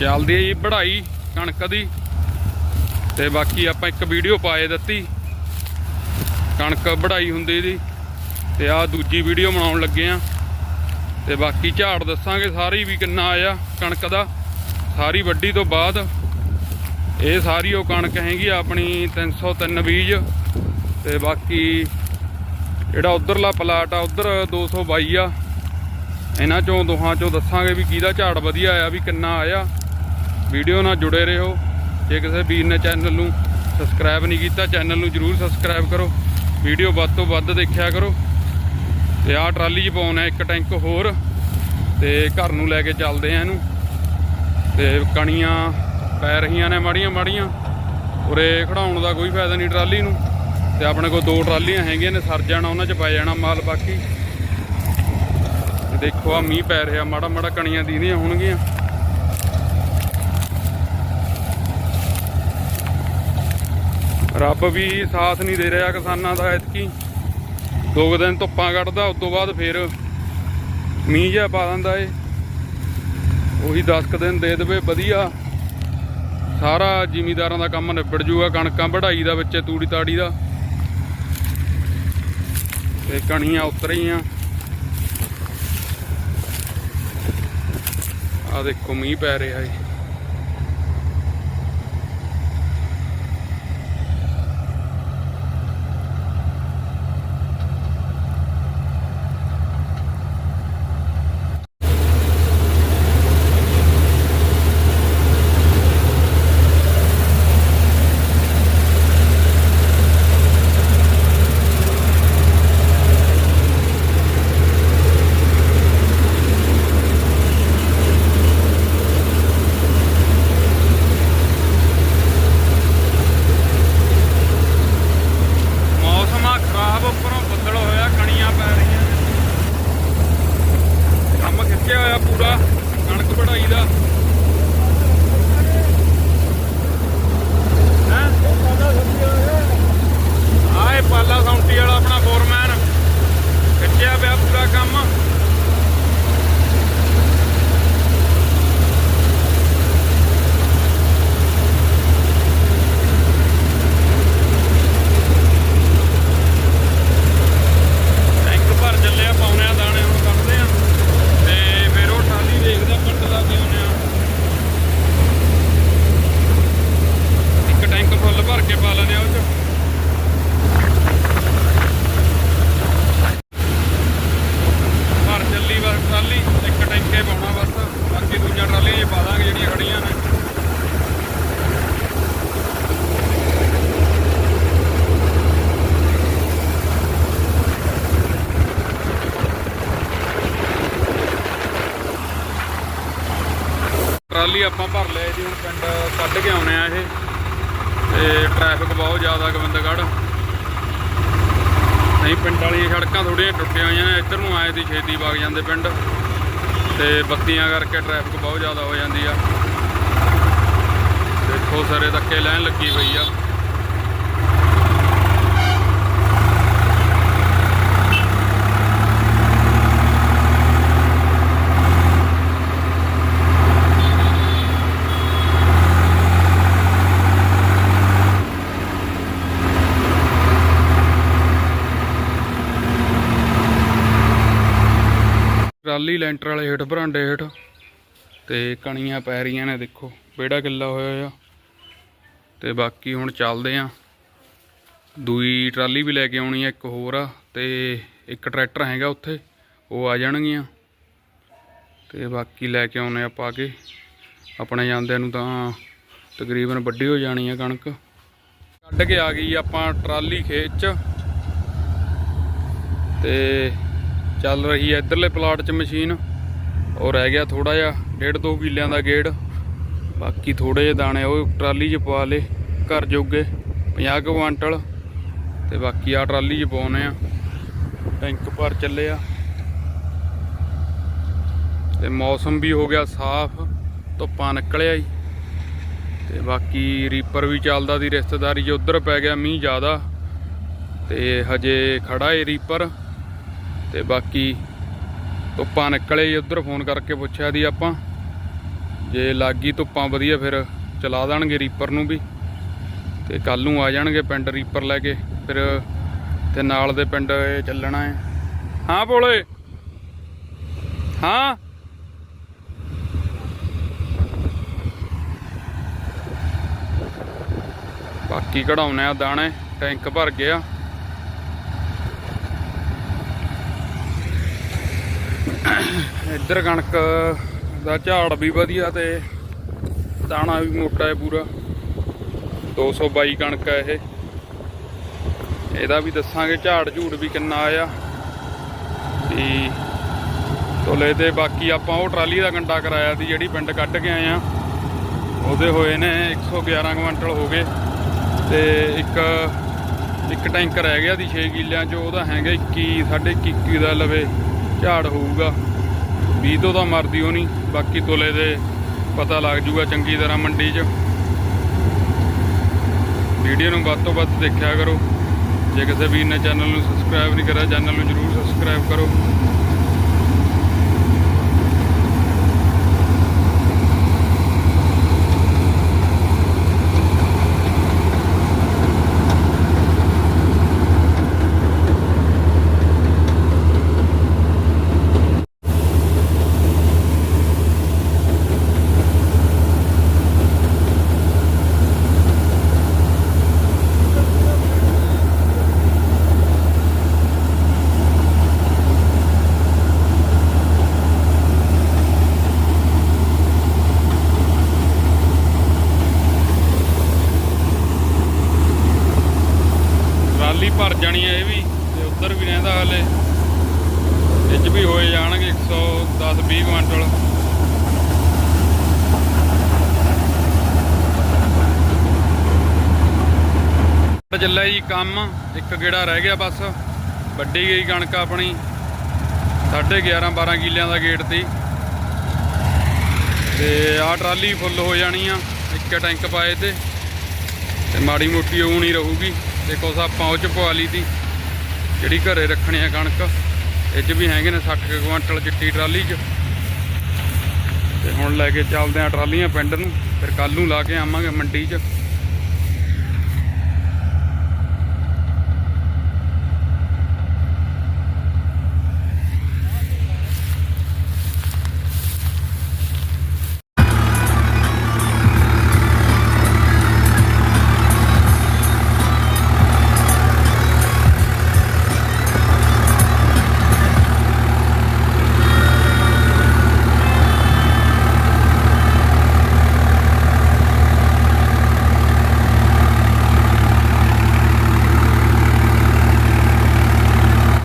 ਚੱਲਦੀ ਹੈ ਜੀ ਵਢਾਈ ਕਣਕ ਦੀ। ਤੇ ਬਾਕੀ ਆਪਾਂ ਇੱਕ ਵੀਡੀਓ ਪਾਏ ਦਿੱਤੀ। ਕਣਕ ਵਢਾਈ ਹੁੰਦੀ ਦੀ। ਤੇ ਆ ਦੂਜੀ ਵੀਡੀਓ ਬਣਾਉਣ ਲੱਗੇ ਆ। ਤੇ ਬਾਕੀ ਝਾੜ ਦੱਸਾਂਗੇ ਸਾਰੀ ਵੀ ਕਿੰਨਾ ਆਇਆ ਕਣਕ ਦਾ। ਸਾਰੀ ਵੱਡੀ ਤੋਂ ਬਾਅਦ। ਇਹ ਸਾਰੀ ਉਹ ਕਣਕ ਹੈਗੀ ਆ ਆਪਣੀ 303 ਬੀਜ। ਤੇ ਬਾਕੀ ਜਿਹੜਾ ਉਧਰਲਾ ਪਲਾਟ ਆ, ਉਧਰ 222 ਆ। ਇਹਨਾਂ ਚੋਂ ਦੋਹਾਂ ਚੋਂ ਦੱਸਾਂਗੇ ਵੀ ਕਿਹਦਾ ਝਾੜ ਵਧੀਆ ਆਇਆ, ਵੀ ਕਿੰਨਾ ਆਇਆ। ਵੀਡੀਓ ਨਾਲ ਜੁੜੇ ਰਹੋ। ਜੇ ਕਿਸੇ ਵੀਰ ਨੇ ਚੈਨਲ ਨੂੰ ਸਬਸਕ੍ਰਾਈਬ ਨਹੀਂ ਕੀਤਾ ਚੈਨਲ ਨੂੰ ਜਰੂਰ ਸਬਸਕ੍ਰਾਈਬ ਕਰੋ। ਵੀਡੀਓ ਵੱਧ ਤੋਂ ਵੱਧ ਦੇਖਿਆ ਕਰੋ। ਤੇ ਆਹ ਟਰਾਲੀ 'ਚ ਪਾਉਣਾ ਇੱਕ ਟੈਂਕ ਹੋਰ। ਤੇ ਘਰ ਨੂੰ ਲੈ ਕੇ ਚੱਲਦੇ ਆ ਇਹਨੂੰ। ਤੇ ਕਣੀਆਂ ਪੈ ਰਹੀਆਂ ਨੇ ਮਾੜੀਆਂ ਮਾੜੀਆਂ। ਉਰੇ ਖੜਾਉਣ ਦਾ ਕੋਈ ਫਾਇਦਾ ਨਹੀਂ ਟਰਾਲੀ ਨੂੰ। ਤੇ ਆਪਣੇ ਕੋਲ ਦੋ ਟਰਾਲੀਆਂ ਹੈਗੀਆਂ ਨੇ, ਸਰ ਜਾਣਾ ਉਹਨਾਂ 'ਚ, ਪੈ ਜਾਣਾ ਮਾਲ ਬਾਕੀ। ਦੇਖੋ ਆ ਮੀਂਹ ਪੈ ਰਿਹਾ, ਮਾੜਾ ਮਾੜਾ ਕਣੀਆਂ ਦੀਦੀਆਂ ਹੋਣਗੀਆਂ। ਰੱਬ ਵੀ ਸਾਥ ਨਹੀਂ ਦੇ ਰਿਹਾ ਕਿਸਾਨਾਂ ਦਾ ਐਤਕੀ। ਦੋ ਕੁ ਦਿਨ ਧੁੱਪਾਂ ਕੱਢਦਾ, ਉਸ ਤੋਂ ਬਾਅਦ ਫੇਰ ਮੀਂਹ ਜਿਹਾ ਪਾ ਦਿੰਦਾ ਏ। ਉਹੀ 10 ਕੁ ਦਿਨ ਦੇ ਦੇਵੇ, ਵਧੀਆ। ਸਾਰਾ ਜ਼ਿਮੀਦਾਰਾਂ ਦਾ ਕੰਮ ਨਿਬੜ ਜੂਗਾ, ਕਣਕਾਂ ਵਢਾਈ ਦਾ ਵਿੱਚ, ਤੂੜੀ ਤਾੜੀ ਦਾ। ਤੇ ਕਣੀਆਂ ਉਤਰ ਰਹੀਆਂ ਆ ਦੇਖੋ, ਮੀਂਹ ਪੈ ਰਿਹਾ ਏ। ਆਪਾਂ ਭਰ ਲਏ ਜੀ, ਹੁਣ ਪਿੰਡ ਕੱਢ ਕੇ ਆਉਣੇ ਆ ਇਹ। ਤੇ ਟ੍ਰੈਫਿਕ ਬਹੁਤ ਜ਼ਿਆਦਾ ਗੋਬਿੰਦਗੜ੍ਹ। ਨਹੀਂ, ਪਿੰਡ ਵਾਲੀਆਂ ਸੜਕਾਂ ਥੋੜੀਆਂ ਟੁੱਟੀਆਂ ਹੋਈਆਂ ਇੱਧਰ ਨੂੰ ਆਏ ਦੀ ਛੇਤੀ ਵਗ ਜਾਂਦੇ ਪਿੰਡ। ਤੇ ਬੱਤੀਆਂ ਕਰਕੇ ਟ੍ਰੈਫਿਕ ਬਹੁਤ ਜ਼ਿਆਦਾ ਹੋ ਜਾਂਦੀ ਆ। ਦੇਖੋ, ਸਾਰੇ ਧੱਕੇ ਲੈਣ ਲੱਗੀ ਪਈ ਆ। ਟਰਾਲੀ ਲੈਂਟਰ ਵਾਲੇ ਹੇਠ ਬਰਾਂਡੇ ਹੇਠ ਤੇ ਕਣੀਆਂ ਪੈ ਰਹੀਆਂ ਨੇ ਦੇਖੋ ਬੇੜਾ ਕਿੱਲਾ ਹੋਇਆ ਆ। ਤੇ ਬਾਕੀ ਹੁਣ ਚੱਲਦੇ ਆ। ਦੂਈ ਟਰਾਲੀ ਵੀ ਲੈ ਕੇ ਆਉਣੀ ਆ, ਇੱਕ ਹੋਰ ਆ ਤੇ ਇੱਕ ਟਰੈਕਟਰ ਹੈਗਾ ਉੱਥੇ, ਉਹ ਆ ਜਾਣਗੀਆਂ। ਤੇ ਬਾਕੀ ਲੈ ਕੇ ਆਉਨੇ ਆਪਾਂ ਆ ਕੇ ਆਪਣੇ ਜਾਂਦਿਆਂ ਨੂੰ ਤਾਂ ਤਕਰੀਬਨ ਵੱਡੀ ਹੋ ਜਾਣੀ ਆ ਕਣਕ। ਕੱਢ ਕੇ ਆ ਗਈ ਆਪਾਂ ਟਰਾਲੀ ਖੇਤ ਚ। ਤੇ ਚੱਲ ਰਹੀ ਹੈ ਇਧਰਲੇ ਪਲਾਟ 'ਚ ਮਸ਼ੀਨ। ਉਹ ਰਹਿ ਗਿਆ ਥੋੜਾ ਜਿਹਾ, ਡੇਢ ਦੋ ਕਿੱਲਿਆਂ ਦਾ ਗੇੜ। ਬਾਕੀ ਥੋੜੇ ਜਿਹੇ ਦਾਣੇ ਉਹ ਟਰਾਲੀ 'ਚ ਪਾ ਲੇ, ਘਰ ਜੋਗੇ 50 ਕੁ ਕੁਆਂਟਲ। ਤੇ ਬਾਕੀ ਆ ਟਰਾਲੀ 'ਚ ਪਾਉਨੇ ਆ। ਟੈਂਕ ਭਰ ਚੱਲੇ ਆ। ਤੇ ਮੌਸਮ ਵੀ ਹੋ ਗਿਆ ਸਾਫ਼, ਧੁੱਪਾਂ ਨਿਕਲਿਆ ਈ ਤੇ ਬਾਕੀ ਰੀਪਰ ਵੀ ਚੱਲਦਾ ਦੀ ਰਿਸ਼ਤੇਦਾਰੀ 'ਚ, ਉਧਰ ਪੈ ਗਿਆ ਮੀਂਹ ਜ਼ਿਆਦਾ। ਤੇ ਹਜੇ ਖੜਾ ਏ ਰੀਪਰ। ਤੇ ਬਾਕੀ ਧੁੱਪਾਂ ਨਿਕਲੇ ਉਧਰ ਫੋਨ ਕਰਕੇ ਪੁੱਛਿਆ ਦੀ ਆਪਾਂ। ਜੇ ਲੱਗੀ ਧੁੱਪਾਂ ਵਧੀਆ ਫਿਰ ਚਲਾ ਦੇਣਗੇ ਰੀਪਰ ਨੂੰ ਵੀ। ਤੇ ਕੱਲ ਨੂੰ ਆ ਜਾਣਗੇ ਪਿੰਡ ਰੀਪਰ ਲੈ ਕੇ, ਫਿਰ ਤੇ ਨਾਲ ਦੇ ਪਿੰਡ ਚੱਲਣਾ ਹੈ। ਹਾਂ ਭੋਲੇ। ਹਾਂ। ਬਾਕੀ ਕਢਾਉਣੇ ਆ ਦਾਣੇ, ਟੈਂਕ ਭਰ ਗਿਆ। ਇੱਧਰ ਕਣਕ ਦਾ ਝਾੜ ਵੀ ਵਧੀਆ ਤੇ ਦਾਣਾ ਵੀ ਮੋਟਾ ਹੈ ਪੂਰਾ। 222 ਕਣਕ ਹੈ ਇਹ। ਇਹਦਾ ਵੀ ਦੱਸਾਂਗੇ ਝਾੜ ਝੂੜ ਵੀ ਕਿੰਨਾ ਆਇਆ ਤੇ ਤੋਲੇ ਤੇ ਬਾਕੀ ਆਪਾਂ ਉਹ ਟਰਾਲੀ ਦਾ ਕੰਡਾ ਕਰਾਇਆ ਸੀ ਜਿਹੜੀ ਪਿੰਡ ਕੱਢ ਕੇ ਆਏ ਆ। ਉਹਦੇ ਹੋਏ ਨੇ 111 ਕੁਇੰਟਲ ਹੋ ਗਏ ਤੇ ਇੱਕ ਇੱਕ ਟੈਂਕਰ ਰਹਿ ਗਿਆ ਦੀ 6 ਕਿੱਲਿਆਂ ਚ। ਉਹਦਾ ਹੈਗਾ 21 ਸਾਢੇ 21 ਦਾ ਲਵੇ ਝਾੜ ਹੋਊਗਾ। 20 ਤੋਂ ਤਾਂ ਮਰਦੀ ਉਹ ਨਹੀਂ ਬਾਕੀ ਤੋਲੇ ਦੇ ਪਤਾ ਲੱਗ ਜੂਗਾ ਚੰਗੀ ਤਰ੍ਹਾਂ ਮੰਡੀ 'ਚ। ਵੀਡੀਓ ਨੂੰ ਵੱਧ ਤੋਂ ਵੱਧ ਦੇਖਿਆ ਕਰੋ। ਜੇ ਕਿਸੇ ਵੀਰ ਨੇ ਚੈਨਲ ਨੂੰ ਸਬਸਕ੍ਰਾਈਬ ਨਹੀਂ ਕਰਿਆ ਚੈਨਲ ਨੂੰ ਜਰੂਰ ਸਬਸਕ੍ਰਾਈਬ ਕਰੋ ਟਰਾਲੀ ਭਰ ਜਾਣੀ ਹੈ ਇਹ ਵੀ ਤੇ ਉੱਧਰ ਵੀ ਰਹਿੰਦਾ ਹਲੇ। ਇਹ ਵੀ ਹੋਏ ਜਾਣਗੇ 110 20 ਕੁਇੰਟਲ ਚੱਲਿਆ ਜੀ ਕੰਮ, ਇੱਕ ਗੇੜਾ ਰਹਿ ਗਿਆ ਬਸ। ਵੱਡੀ ਗਈ ਕਣਕ ਆਪਣੀ। 11.5 12 ਕਿੱਲਿਆਂ ਦਾ ਗੇਟ ਤੀ ਤੇ ਆਹ ਟਰਾਲੀ ਫੁੱਲ ਹੋ ਜਾਣੀ ਆ, ਇੱਕ ਟੈਂਕ ਪਾਏ ਤੇ। ਤੇ ਮਾੜੀ ਮੋਟੀ ਉਹ ਨਹੀਂ ਰਹੂਗੀ। ਤੇ ਕੁਛ ਆਪਾਂ ਉਹ ਪਵਾ ਲਈ ਤੀ ਜਿਹੜੀ ਘਰੇ ਰੱਖਣੀ ਆ ਕਣਕ, ਇਹ ਚ ਵੀ ਹੈਗੇ ਨੇ 60 ਕੁ ਕੁਇੰਟਲ ਚਿੱਟੀ ਟਰਾਲੀ ਚ। ਤੇ ਹੁਣ ਲੈ ਕੇ ਚੱਲਦੇ ਆ ਟਰਾਲੀਆਂ ਪਿੰਡ ਨੂੰ, ਫਿਰ ਕੱਲ ਨੂੰ ਲਾ ਕੇ ਆਵਾਂਗੇ ਮੰਡੀ ਚ।